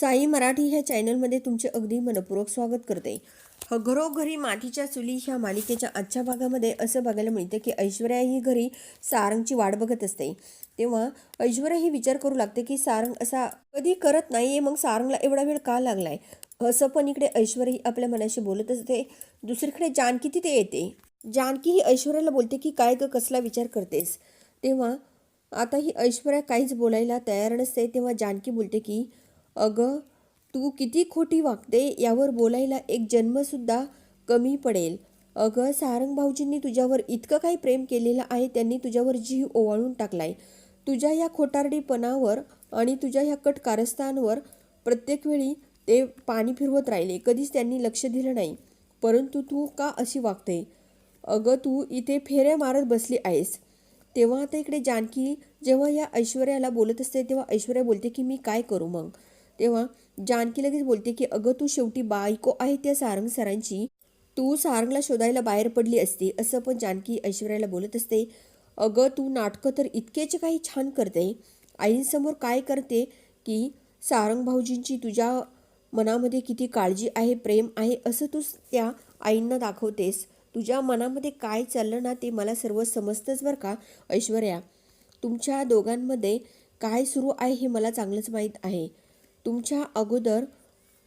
साई मराठी ह्या चॅनलमध्ये तुमचे अगदी मनपूर्वक स्वागत करते. ह- घरोघरी मातीच्या चुली ह्या मालिकेच्या आजच्या भागामध्ये असं बघायला मिळतं की ऐश्वर्या ही घरी सारंगची वाट बघत असते. तेव्हा ऐश्वर्या ही विचार करू लागते की सारंग असा कधी करत नाही आहे मग सारंगला एवढा वेळ का लागलाय? असं पण इकडे ऐश्वर्या ही आपल्या मनाशी बोलत असते. दुसरीकडे जानकी तिथे येते. जानकी ही ऐश्वर्याला बोलते की काय ग कसला विचार करतेस? तेव्हा आता ही ऐश्वर्या काहीच बोलायला तयार नसते. तेव्हा जानकी बोलते की अगं तू किती खोटी वागते यावर बोलायला एक जन्मसुद्धा कमी पडेल. अगं सारंग भाऊजींनी तुझ्यावर इतकं काही प्रेम केलेलं आहे त्यांनी तुझ्यावर जीव ओवाळून टाकलाय. तुझ्या या खोटारडीपणावर आणि तुझ्या ह्या कट कारस्थांवर प्रत्येक वेळी ते पाणी फिरवत राहिले कधीच त्यांनी लक्ष दिलं नाही. परंतु तू का अशी वागते? अगं तू इथे फेऱ्या मारत बसली आहेस. तेव्हा आता इकडे जानकी जेव्हा या ऐश्वर्याला बोलत असते तेव्हा ऐश्वर्या बोलते की मी काय करू मग? तेव्हा जानकी लगेच बोलते की अगं तू शेवटी बायको आहे त्या सारंग सरांची. तू सारंगला शोधायला बाहेर पडली असते. असं पण जानकी ऐश्वर्याला बोलत असते. अगं तू नाटकं तर इतकेच काही छान करते. आईंसमोर काय करते की सारंग भाऊजींची तुझ्या मनामध्ये किती काळजी आहे प्रेम आहे असं तू त्या आईंना दाखवतेस. तुझ्या मनामध्ये काय चाललं ना ते मला सर्व समजतंच बरं का ऐश्वर्या? तुमच्या दोघांमध्ये काय सुरू आहे हे मला चांगलंच माहीत आहे. तुमच्या अगोदर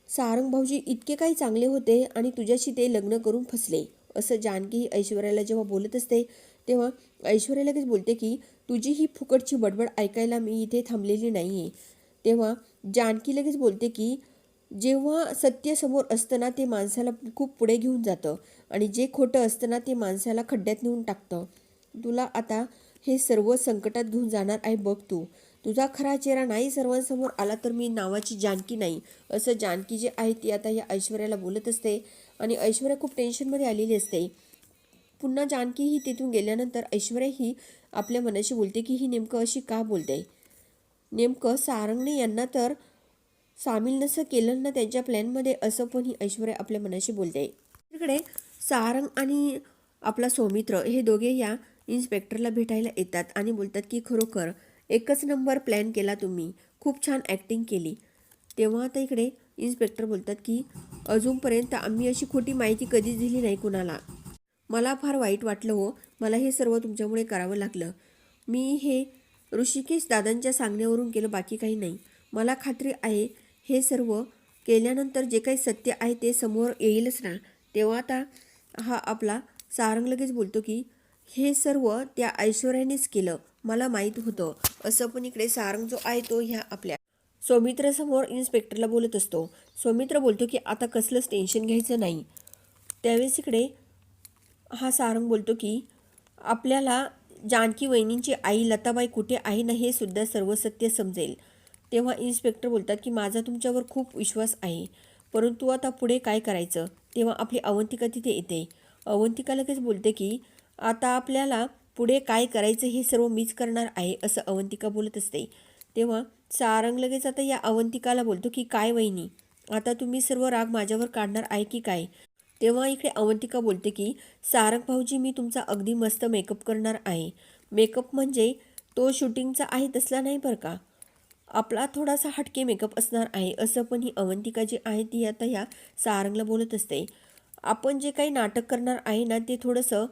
सारंग भाऊजी इतके काही चांगले होते आणि तुझ्याशी ते लग्न करून फसले असं जानकी ही ऐश्वर्याला जेव्हा बोलत असते तेव्हा ऐश्वर्या लगेच बोलते की तुझी ही फुकटची बडबड ऐकायला मी इथे थांबलेली नाही आहे तेव्हा जानकी लगेच बोलते की जेव्हा सत्य समोर असताना ते माणसाला खूप पुढे घेऊन जातं आणि जे खोटं असताना ते माणसाला खड्ड्यात नेऊन टाकतं. तुला आता हे सर्व संकटात घेऊन जाणार आहे बघ तू. तुझा खरा चेहरा नाही सर्वांसमोर आला तर मी नावाची जानकी नाही. असं जानकी जे आहे ती आता या ऐश्वर्याला बोलत असते आणि ऐश्वर्या खूप टेन्शनमध्ये आलेली असते. पुन्हा जानकी ही तिथून गेल्यानंतर ऐश्वर्या ही आपल्या मनाशी बोलते की ही नेमकं अशी का बोलते? नेमकं सारंगने यांना तर सामील नसं केलं ना त्यांच्या प्लॅनमध्ये असं पण ही ऐश्वर्या आपल्या मनाशी बोलते. तिकडे सारंग आणि आपला सौमित्र हे दोघे या इन्स्पेक्टरला भेटायला येतात आणि बोलतात की खरोखर एकच नंबर प्लॅन केला तुम्ही. खूप छान ॲक्टिंग केली. तेव्हा आता इकडे इन्स्पेक्टर बोलतात की अजूनपर्यंत आम्ही अशी खोटी माहिती कधीच दिली नाही कुणाला. मला फार वाईट वाटलं हो. मला हे सर्व तुमच्यामुळे करावं लागलं. मी हे ऋषिकेश दादांच्या सांगण्यावरून केलं बाकी काही नाही. मला खात्री आहे हे सर्व केल्यानंतर जे काही सत्य आहे ते समोर येईलच ना. तेव्हा आता हा आपला सारंग लगेच बोलतो की हे सर्व त्या ऐश्वर्यानेच केलं. मला माहीत होतं. असं पण इकडे सारंग जो आहे तो ह्या आपल्या सौमित्रासमोर इन्स्पेक्टरला बोलत असतो. सौमित्र बोलतो की आता कसलंच टेन्शन घ्यायचं नाही. त्यावेळेस इकडे हा सारंग बोलतो की आपल्याला जानकी वहिनींची आई लताबाई कुठे आहे ना हे सुद्धा सर्व सत्य समजेल. तेव्हा इन्स्पेक्टर बोलतात की माझा तुमच्यावर खूप विश्वास आहे. परंतु आता पुढे काय करायचं? तेव्हा आपली अवंतिका तिथे येते. अवंतिका लगेच बोलते की आता आपल्याला पुढे काय करायचं हे सर्व मीच करणार आहे असं अवंतिका बोलत असते. तेव्हा सारंग लगेच आता या अवंतिकाला बोलतो की काय वहिनी आता तुम्ही सर्व राग माझ्यावर काढणार आहे की काय? तेव्हा इकडे अवंतिका बोलते की सारंग भाऊजी मी तुमचा अगदी मस्त मेकअप करणार आहे. मेकअप म्हणजे तो शूटिंगचा आहे तसला नाही बरं का? आपला थोडासा हटके मेकअप असणार आहे असं पण ही अवंतिका जी आहे ती आता ह्या सारंगला बोलत असते. आपण जे काही नाटक करणार आहे ना ते थोडंसं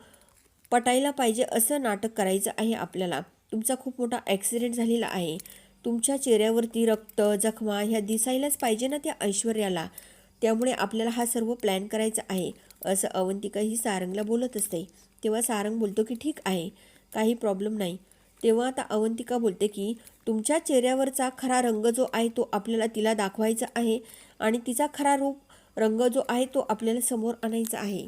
पटायला पाहिजे असं नाटक करायचं आहे आपल्याला. तुमचा खूप मोठा ॲक्सिडेंट झालेला आहे. तुमच्या चेहऱ्यावरती रक्त जखमा ह्या दिसायलाच पाहिजे ना त्या ऐश्वर्याला. त्यामुळे आपल्याला हा सर्व प्लॅन करायचा आहे. असं अवंतिका ही सारंगला बोलत असते. तेव्हा सारंग बोलतो की ठीक आहे. काही प्रॉब्लेम नाही. तेव्हा आता अवंतिका बोलते की तुमच्या चेहऱ्यावरचा खरा रंग जो आहे तो आपल्याला तिला दाखवायचा आहे आणि तिचा खरा रूप रंग जो आहे तो आपल्याला समोर आणायचा आहे.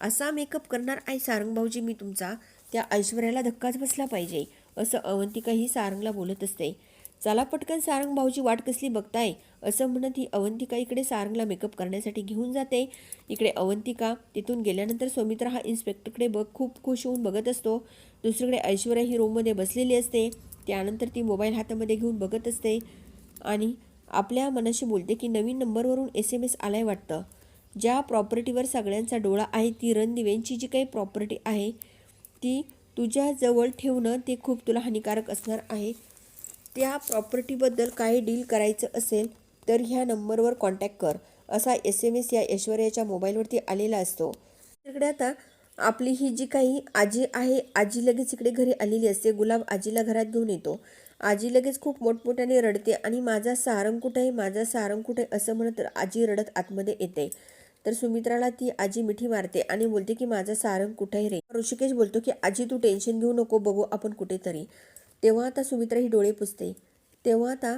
असा मेकअप करणार आहे सारंग भाऊजी मी तुमचा. त्या ऐश्वर्याला धक्काच बसला पाहिजे. असं अवंतिका ही सारंगला बोलत असते. चला पटकन सारंग भाऊजी वाट कसली बघताय? असं म्हणत ही अवंतिका इकडे सारंगला मेकअप करण्यासाठी घेऊन जाते. इकडे अवंतिका तिथून गेल्यानंतर सौमित्रा हा इन्स्पेक्टरकडे बघ खूप खुश होऊन बघत असतो. दुसरीकडे ऐश्वर्या ही रूममध्ये बसलेली असते. त्यानंतर ती मोबाईल हातामध्ये घेऊन बघत असते. आणि आपल्या मनाशी बोलते की नवीन नंबरवरून एस एम एस आलाय वाटतं. ज्या प्रॉपर्टीवर सगळ्यांचा डोळा आहे ती रणदिव्यांची जी काही प्रॉपर्टी आहे ती तुझ्याजवळ ठेवणं ते खूप तुला हानिकारक असणार आहे. त्या प्रॉपर्टीबद्दल काही डील करायचं असेल तर ह्या नंबरवर कॉन्टॅक्ट कर. असा एस एम एस या ऐश्वर्याच्या मोबाईलवरती आलेला असतो. तिकडे आता आपली ही जी काही आजी आहे आजी लगेच इकडे घरी आलेली असते. गुलाब आजीला घरात घेऊन येतो. आजी लगेच खूप मोठमोठ्याने रडते आणि माझा सारंग कुठे माझा सारंग कुठे आहे असं म्हणत आजी रडत आतमध्ये येते. तर सुमित्राला ती आजी मिठी मारते आणि बोलते की माझा सारंग कुठे आहे रे ऋषिकेश बोलतो की आजी तू टेन्शन घेऊ नको बघू आपण कुठेतरी. तेव्हा आता सुमित्रा ही डोळे पुसते. तेव्हा आता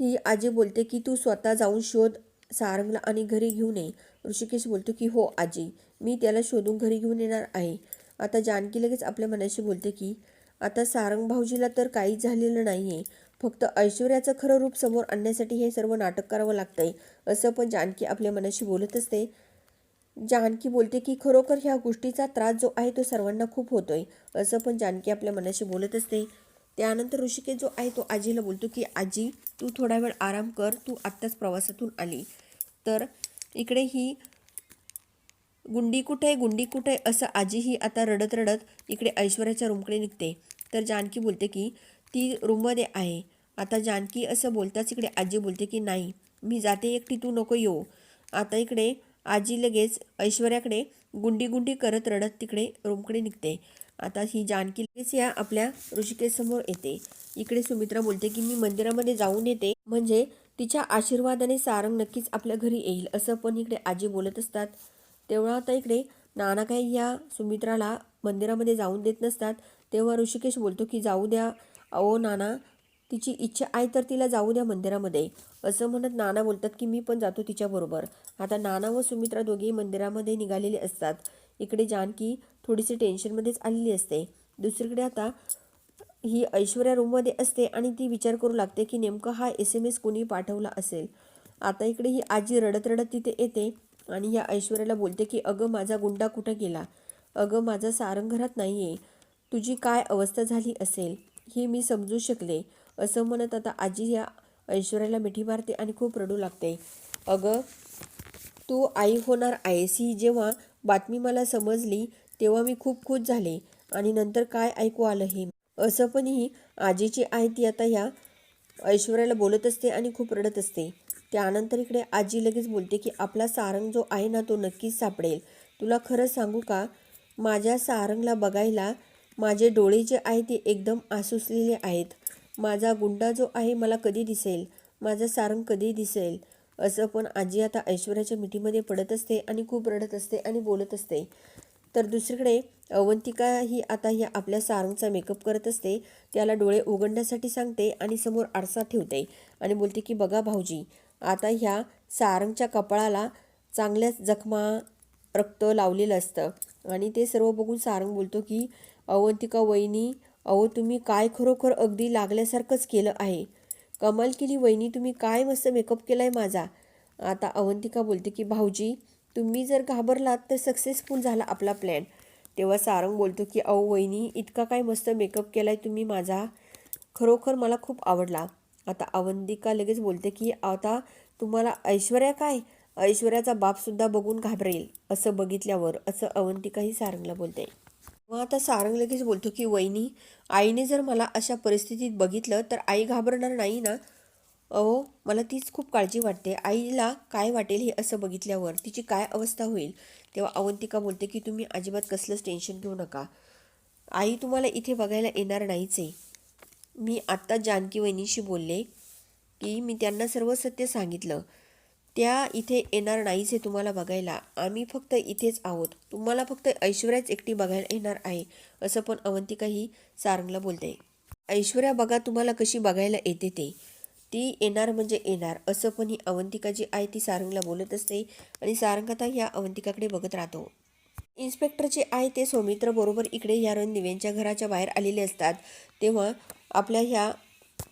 ही आजी बोलते की तू स्वतः जाऊन शोध सारंगला आणि घरी घेऊन ये. ऋषिकेश बोलतो की हो आजी मी त्याला शोधून घरी घेऊन येणार आहे. आता जानकी लगेच आपल्या मनाशी बोलते की आता सारंग भाऊजीला तर काहीच झालेलं नाही आहे फक्त ऐश्वर्याचं खरं रूप समोर आणण्यासाठी हे सर्व नाटक करावं लागतंय. असं पण जानकी आपल्या मनाशी बोलत असते. जानकी बोलते की खरोखर ह्या गोष्टीचा त्रास जो आहे तो सर्वांना खूप होतोय. असं पण जानकी आपल्या मनाशी बोलत असते. त्यानंतर ऋषिकेश जो आहे तो आजीला बोलतो की आजी तू थोडा वेळ आराम कर. तू आत्ताच प्रवासातून आली. तर इकडे ही गुंडी कुठे आहे? गुंडी कुठे आहे? असं आजीही आता रडत रडत इकडे ऐश्वर्याच्या रूमकडे निघते. तर जानकी बोलते की ती रूममध्ये आहे. आता जानकी असं बोलताच इकडे आजी बोलते की नाही मी जाते एकटी तू नको येऊ. आता इकडे आजी लगेच ऐश्वर्याकडे गुंडी गुंडी करत रडत तिकडे रूमकडे निघते. आता ही जानकी लगेच या आपल्या ऋषिकेशसमोर येते. इकडे सुमित्रा बोलते की मी मंदिरामध्ये जाऊन येते. म्हणजे तिच्या आशीर्वादाने सारंग नक्कीच आपल्या घरी येईल. असं पण इकडे आजी बोलत असतात. तेव्हा आता इकडे नाना काही या सुमित्राला मंदिरामध्ये जाऊन देत नसतात. तेव्हा ऋषिकेश बोलतो की जाऊ द्या. अहो नाना तिची इच्छा आहे तर तिला जाऊ द्या मंदिरामध्ये. असं म्हणत नाना बोलतात की मी पण जातो तिच्याबरोबर आता नाना व सुमित्रा दोघेही मंदिरामध्ये निघालेले असतात. इकडे जानकी थोडीशी टेन्शनमध्येच आलेली असते. दुसरीकडे आता ही ऐश्वर्या रूममध्ये असते आणि ती विचार करू लागते की नेमकं हा एस एम एस कोणी पाठवला असेल. आता इकडे ही आजी रडत रडत तिथे येते आणि या ऐश्वर्याला बोलते की अगं माझा गुंडा कुठं गेला? अगं माझा सारंग घरात नाही आहे तुझी काय अवस्था झाली असेल? हे मी समजू शकले. असं म्हणत आता आजी या ऐश्वर्याला मिठी मारते आणि खूप रडू लागते. अगं तू आई होणार आहेस ही जेव्हा बातमी मला समजली तेव्हा मी खूप खुश झाले. आणि नंतर काय ऐकू आलं हे? असं पण ही आजीची आहे ती आता ह्या ऐश्वर्याला बोलत असते आणि खूप रडत असते. त्यानंतर इकडे आजी लगेच बोलते की आपला सारंग जो आहे ना तो नक्कीच सापडेल. तुला खरं सांगू का? माझ्या सारंगला बघायला माझे डोळे जे आहे ते एकदम आसुसलेले आहेत. माझा गुंडा जो आहे मला कधी दिसेल? माझा सारंग कधी दिसेल? असं पण आजी आता ऐश्वर्याच्या मिठीमध्ये पडत असते आणि खूप रडत असते आणि बोलत असते. तर दुसरीकडे अवंतिका ही आता ह्या आपल्या सारंगचा मेकअप करत असते. त्याला डोळे उघडण्यासाठी सांगते आणि समोर आरसा ठेवते आणि बोलते की बघा भाऊजी आता ह्या सारंगच्या कपाळाला चांगल्याच जखमा रक्त लावलेलं असतं. आणि ते सर्व बघून सारंग बोलतो की अवंतिका वहिनी अहो तुम्ही काय खरोखर अगदी लागल्यासारखंच केलं आहे. कमाल केली वहिनी तुम्ही काय मस्त मेकअप केला आहे माझा. आता अवंतिका बोलते की भाऊजी तुम्ही जर घाबरलात तर सक्सेसफुल झाला आपला प्लॅन तेव्हा सारंग बोलतो की अहो वहिनी इतका काय मस्त मेकअप केला आहे तुम्ही माझा. खरोखर मला खूप आवडला. आता अवंतिका लगेच बोलते की आता तुम्हाला ऐश्वर्या काय? ऐश्वर्याचा बापसुद्धा बघून घाबरेल. असं बघितल्यावर असं अवंतिकाही सारंगला बोलते. मग आता सारंग लगेच बोलतो की वहिनी आईने जर मला अशा परिस्थितीत बघितलं तर आई घाबरणार नाही ना? अहो मला तीच खूप काळजी वाटते. आईला काय वाटेल हे असं बघितल्यावर तिची काय अवस्था होईल? तेव्हा अवंतिका बोलते की तुम्ही अजिबात कसलंच टेन्शन घेऊ नका. आई तुम्हाला इथे बघायला येणार नाहीच आहे. मी आत्ता जानकी वहिनीशी बोलले की मी त्यांना सर्व सत्य सांगितलं. त्या इथे येणार नाहीच आहे तुम्हाला बघायला. आम्ही फक्त इथेच आहोत. तुम्हाला फक्त ऐश्वर्याच एकटी बघायला येणार आहे असं पण अवंतिका ही सारंगला बोलते ऐश्वर्या बघा तुम्हाला कशी बघायला येते ते. ती येणार म्हणजे येणार असं पण ही अवंतिका जी आहे ती सारंगला बोलत असते आणि सारंग आता ह्या अवंतिकाकडे बघत राहतो. इन्स्पेक्टर जे आहे ते सौमित्र बरोबर इकडे ह्या रणदिव्यांच्या घराच्या बाहेर आलेले असतात तेव्हा आपल्या ह्या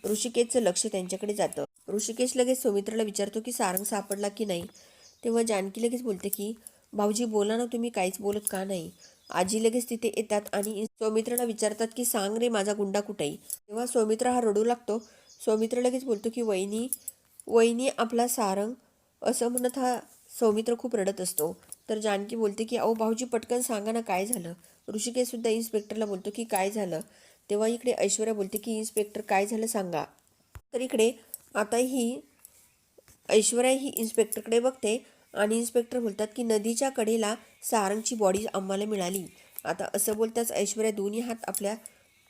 ऋषिकेतचं लक्ष त्यांच्याकडे जातं. ऋषिकेश लगेच सौमित्राला विचारतो की सारंग सापडला की नाही? तेव्हा जानकी लगेच बोलते की भाऊजी बोला ना तुम्ही काहीच बोलत का नाही? आजी लगेच तिथे येतात आणि सौमित्राला विचारतात की सांग रे माझा गुंडा कुठेही तेव्हा सौमित्र हा रडू लागतो. सौमित्र लगेच बोलतो की वहिनी वहिनी आपला सारंग. असं म्हणत हा सौमित्र खूप रडत असतो. तर जानकी बोलते की अहो भाऊजी पटकन सांगा ना काय झालं? ऋषिकेश सुद्धा इन्स्पेक्टरला बोलतो की काय झालं? तेव्हा इकडे ऐश्वर्या बोलते की इन्स्पेक्टर काय झालं सांगा? तर इकडे आता ही ऐश्वर्या ही इन्स्पेक्टरकडे बघते आणि इन्स्पेक्टर बोलतात की नदीच्या कडेला सारंगची बॉडी आम्हाला मिळाली. आता असं बोलताच ऐश्वर्या दोन्ही हात आपल्या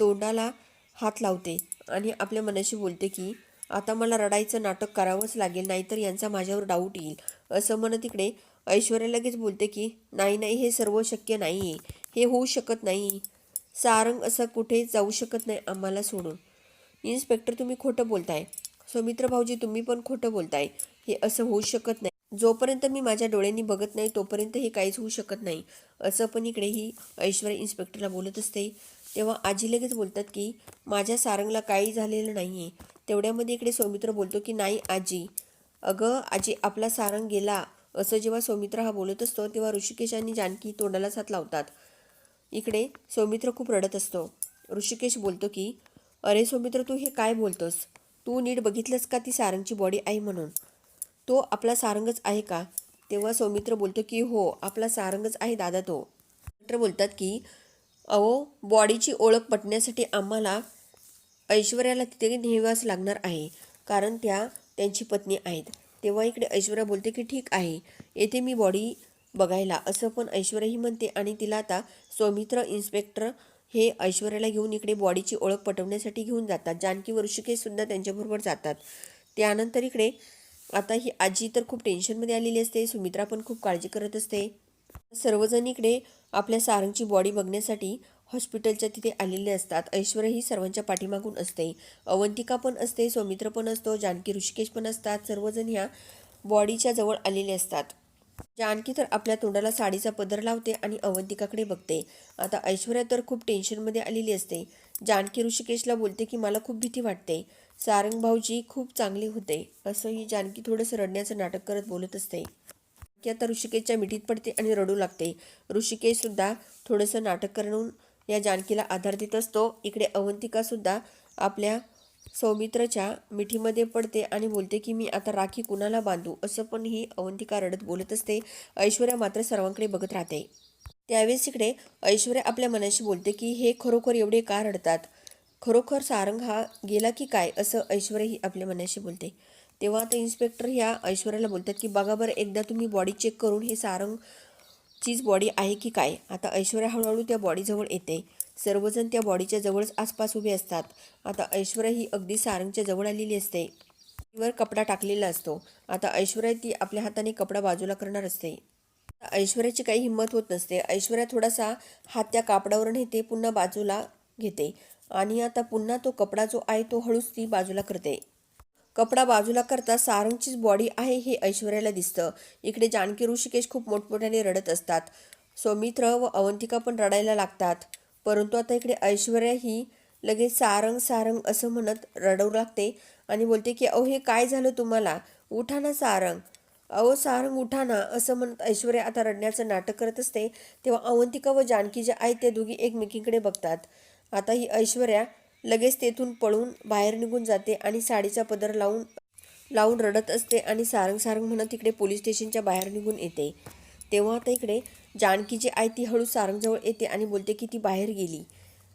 तोंडाला हात लावते आणि आपल्या मनाशी बोलते की आता मला रडायचं नाटक करावंच लागेल नाहीतर यांचा माझ्यावर डाऊट येईल. असं म्हणत तिकडे ऐश्वर्या लगेच बोलते की नाही नाही हे सर्व शक्य नाही आहे हे होऊ शकत नाही. सारंग असं कुठे जाऊ शकत नाही आम्हाला सोडून. इन्स्पेक्टर तुम्ही खोटं बोलताय. सौमित्र भाऊजी तुम्ही पण खोटं बोलताय. हे असं होऊ शकत नाही. जोपर्यंत मी माझ्या डोळ्यांनी बघत नाही तोपर्यंत हे काहीच होऊ शकत नाही. असं पण इकडे ही ऐश्वर्या इन्स्पेक्टरला बोलत असते. तेव्हा आजी लगेच बोलतात की माझ्या सारंगला काही झालेलं नाही आहे तेवढ्यामध्ये इकडे सौमित्र बोलतो की नाही आजी. अगं आजी आपला सारंग गेला. असं जेव्हा सौमित्र हा बोलत असतो तेव्हा ऋषिकेश आणि जानकी तोंडाला साथ लावतात. इकडे सौमित्र खूप रडत असतो. ऋषिकेश बोलतो की अरे सौमित्र तू हे काय बोलतोस? तू नीट बघितलंस का ती सारंगची बॉडी आहे म्हणून? तो आपला सारंगच आहे का? तेव्हा सौमित्र बोलतो की हो आपला सारंगच आहे दादा तो. डॉक्टर बोलतात की अहो बॉडीची ओळख पटण्यासाठी आम्हाला ऐश्वर्याला तिथे न्यावाच लागणार आहे कारण त्या त्यांची पत्नी आहेत. तेव्हा इकडे ऐश्वर्या बोलते की ठीक आहे येथे मी बॉडी बघायला. असं पण ऐश्वर्याही म्हणते आणि तिला आता सौमित्र इन्स्पेक्टर हे ऐश्वर्याला घेऊन इकडे बॉडीची ओळख पटवण्यासाठी घेऊन जातात. जानकी व ऋषिकेशसुद्धा त्यांच्याबरोबर जातात. त्यानंतर इकडे आता ही आजी तर खूप टेन्शनमध्ये आलेली असते. सुमित्रा पण खूप काळजी करत असते. सर्वजण इकडे आपल्या सारंगची बॉडी बघण्यासाठी हॉस्पिटलच्या तिथे आलेले असतात. ऐश्वर्या ही सर्वांच्या पाठीमागून असते. अवंतिका पण असते सौमित्र पण असतो जानकी ऋषिकेश पण असतात. सर्वजण ह्या बॉडीच्या जवळ आलेले असतात. जानकी तर आपल्या तोंडाला साडीचा पदर लावते आणि अवंतिकाकडे बघते. आता ऐश्वर्या तर खूप टेन्शनमध्ये आलेली असते. जानकी ऋषिकेशला बोलते की मला खूप भीती वाटते. सारंग भाऊजी खूप चांगले होते. असं ही जानकी थोडंसं रडण्याचं नाटक करत बोलत असते. की आता ऋषिकेशच्या मिठीत पडते आणि रडू लागते. ऋषिकेशसुद्धा थोडंसं नाटक करून या जानकीला आधार देत असतो. इकडे अवंतिकासुद्धा आपल्या सौमित्रच्या मिठीमध्ये पडते आणि बोलते की मी आता राखी कुणाला बांधू? असं पण ही अवंतिका रडत बोलत असते. ऐश्वर्या मात्र सर्वांकडे बघत राहते. त्यावेळेस इकडे ऐश्वर्या आपल्या मनाशी बोलते की हे खरोखर एवढे का रडतात? खरोखर सारंग हा गेला की काय? असं ऐश्वर्या ही आपल्या मनाशी बोलते. तेव्हा आता इन्स्पेक्टर ह्या ऐश्वर्याला बोलतात की बघा बरं एकदा तुम्ही बॉडी चेक करून हे सारंगचीच बॉडी आहे की काय? आता ऐश्वर्या हळूहळू त्या बॉडीजवळ येते. सर्वजण त्या बॉडीच्या जवळच आसपास उभे असतात. आता ऐश्वर्या ही अगदी सारंगच्या जवळ आलेली असते. वर कपडा टाकलेला असतो. आता ऐश्वर्या ती आपल्या हाताने कपडा बाजूला करणार असते. ऐश्वर्याची काही हिंमत होत नसते. ऐश्वर्या थोडासा हात त्या कापडावर नेते पुन्हा बाजूला घेते. आणि आता पुन्हा तो कपडा जो आहे तो हळूच ती बाजूला करते. कपडा बाजूला करता सारंगचीच बॉडी आहे हे ऐश्वर्याला दिसतं. इकडे जानकी ऋषिकेश खूप मोठमोठ्याने रडत असतात. सौमित्र व अवंतिका पण रडायला लागतात. परंतु आता इकडे ऐश्वर्या ही लगेच सारंग सारंग असं म्हणत रडवू लागते आणि बोलते की अहो हे काय झालं तुम्हाला? उठा ना सारंग. अहो सारंग उठा ना असं म्हणत ऐश्वर्या आता रडण्याचं नाटक करत असते तेव्हा अवंतिका व जानकी जे आहेत ते दोघी एकमेकींकडे बघतात. आता ही ऐश्वर्या लगेच तेथून पळून बाहेर निघून जाते आणि साडीचा पदर लावून लावून रडत असते आणि सारंग सारंग म्हणत तिकडे पोलीस स्टेशनच्या बाहेर निघून येते. तेव्हा आता इकडे जानकी जी आहे ती हळू सारंगजवळ येते आणि बोलते की ती बाहेर गेली.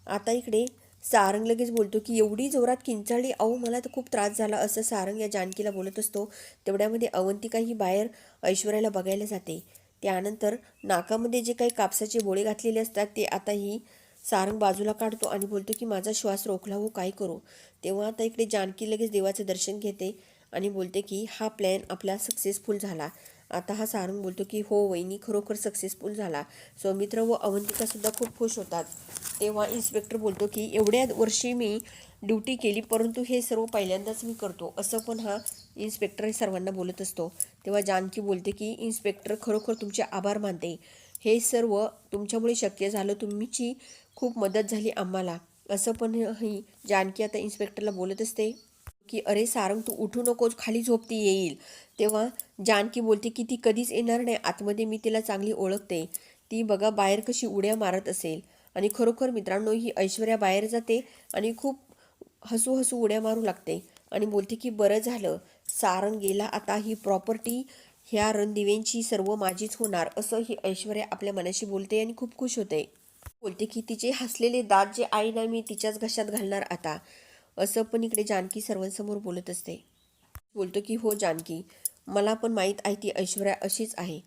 आता इकडे सारंग लगेच बोलतो की एवढी जोरात किंचाळली? अहो मला तर खूप त्रास झाला असं सारंग या जानकीला बोलत असतो. तेवढ्यामध्ये अवंतिका ही बाहेर ऐश्वर्याला बघायला जाते. त्यानंतर नाकामध्ये जे काही कापसाचे बोळे घातलेले असतात ते आता ही सारंग बाजूला काढतो आणि बोलतो की माझा श्वास रोखला हो काय करू? तेव्हा आता इकडे जानकी लगेच देवाचं दर्शन घेते आणि बोलते की हा प्लॅन आपला सक्सेसफुल झाला. आता हा सारंग बोलतो की हो वहिनी खरोखर सक्सेसफुल झाला. सौमित्र व अवंतिकासुद्धा खूप खुश होतात. तेव्हा इन्स्पेक्टर बोलतो की एवढ्या वर्षी मी ड्युटी केली परंतु हे सर्व पहिल्यांदाच मी करतो. असं पण हा इन्स्पेक्टर सर्वांना बोलत असतो. तेव्हा जानकी बोलते की इन्स्पेक्टर खरोखर तुमचे आभार मानते. हे सर्व तुमच्यामुळे शक्य झालं. तुमची खूप मदत झाली आम्हाला. असं पण ही जानकी आता इन्स्पेक्टरला बोलत असते. की अरे सारंग तू उठू नकोस खाली झोपती येईल. तेव्हा जानकी बोलते की ती कधीच येणार नाही आतमध्ये मी तिला चांगली ओळखते. ती बघा बाहेर कशी उड्या मारत असेल. आणि खरोखर मित्रांनो ही ऐश्वर्या बाहेर जाते आणि खूप हसू हसू उड्या मारू लागते आणि बोलते की बरं झालं. सारंग गेला आता ही प्रॉपर्टी ह्या रणदिवेंची सर्व माझीच होणार. असं ही ऐश्वर्या आपल्या मनाशी बोलते आणि खूप खुश होते. बोलते की तिचे हसलेले दात जे आई ना मी तिच्याच घशात घालणार आता. असं पण इकडे जानकी सर्वांसमोर बोलत असते. बोलतो की हो जानकी मला पण माहीत आहे ती ऐश्वर्या अशीच आहे.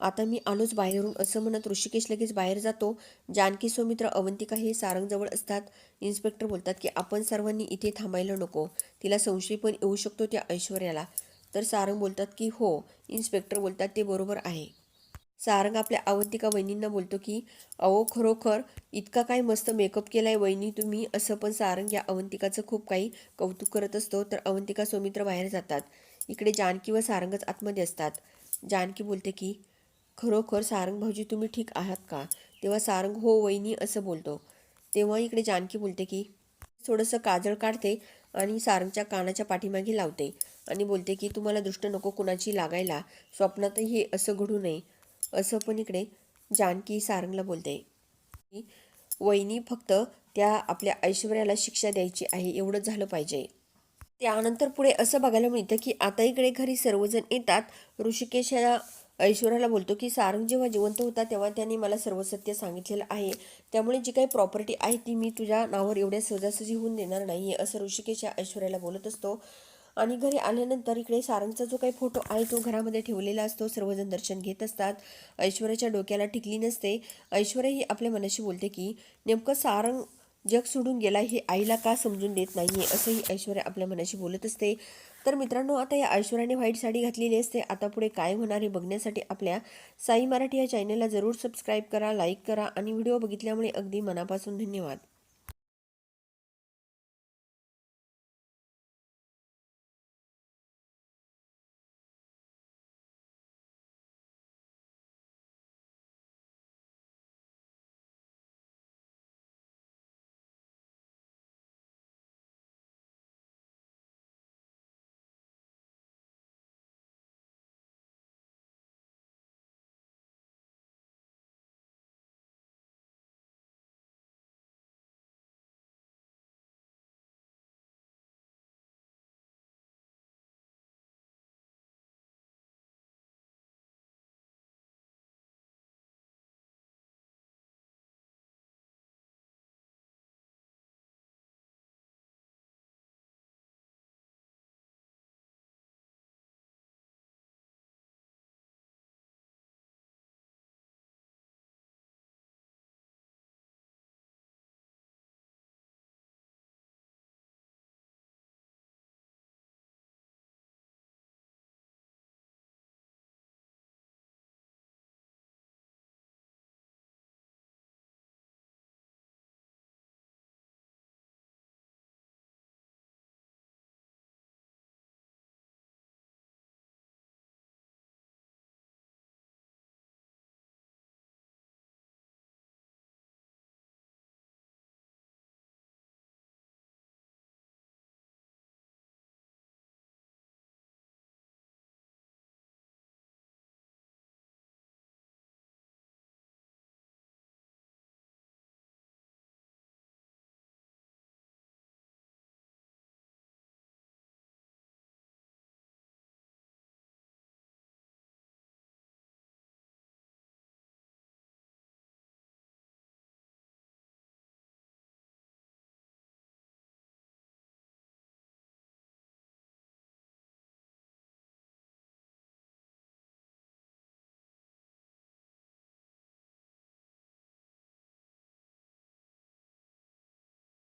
आता मी आलोच बाहेरून असं म्हणत ऋषिकेश लगेच बाहेर जातो. जानकी सौमित्र अवंतिका हे सारंगजवळ असतात. इन्स्पेक्टर बोलतात की आपण सर्वांनी इथे थांबायला नको. तिला संशय पण येऊ शकतो त्या ऐश्वर्याला. तर सारंग बोलतात की हो. इन्स्पेक्टर बोलतात ते बरोबर आहे. सारंग आपल्या अवंतिका वहिनींना बोलतो की अहो खरोखर इतका काय मस्त मेकअप केला आहे वहिनी तुम्ही असं पण सारंग या अवंतिकाचं खूप काही कौतुक करत असतो. तर अवंतिका सौमित्र बाहेर जातात. इकडे जानकी व सारंगच आतमध्ये असतात. जानकी बोलते की खरोखर सारंग भाऊजी तुम्ही ठीक आहात का? तेव्हा सारंग हो वहिनी असं बोलतो. तेव्हा इकडे जानकी बोलते की थोडंसं काजळ काढते आणि सारंगच्या कानाच्या पाठीमागे लावते आणि बोलते की तुम्हाला दृष्ट नको कुणाची लागायला. स्वप्नातही हे असं घडू नये. असं पण इकडे जानकी सारंगला बोलते. की वहिनी फक्त त्या आपल्या ऐश्वर्याला शिक्षा द्यायची आहे एवढंच झालं पाहिजे. त्यानंतर पुढे असं बघायला मिळतं की आता इकडे घरी सर्वजण येतात. ऋषिकेश या ऐश्वर्याला बोलतो की सारंग जेव्हा जिवंत होता तेव्हा त्यांनी मला सर्व सत्य सांगितलेलं आहे. त्यामुळे जी काही प्रॉपर्टी आहे ती मी तुझ्या नावावर एवढ्या सहजासहजी होऊन देणार नाही असं ऋषिकेश या ऐश्वर्याला बोलत असतो. आणि घरी आल्यानंतर इकडे सारंगचा जो काही फोटो आहे तो घरामध्ये ठेवलेला असतो. सर्वजण दर्शन घेत असतात. ऐश्वर्याच्या डोक्याला टिकली नसते. ऐश्वर्या ही आपल्या मनाशी बोलते की नेमकं सारंग जग सोडून गेला हे आईला का समजून देत नाहीये? असंही ऐश्वर्या आपल्या मनाशी बोलत असते. तर मित्रांनो आता या ऐश्वर्याने व्हाईट साडी घातलेली असते. आता पुढे काय होणार हे बघण्यासाठी आपल्या साई मराठी या चॅनलला जरूर सबस्क्राईब करा लाईक करा आणि व्हिडिओ बघितल्यामुळे अगदी मनापासून धन्यवाद.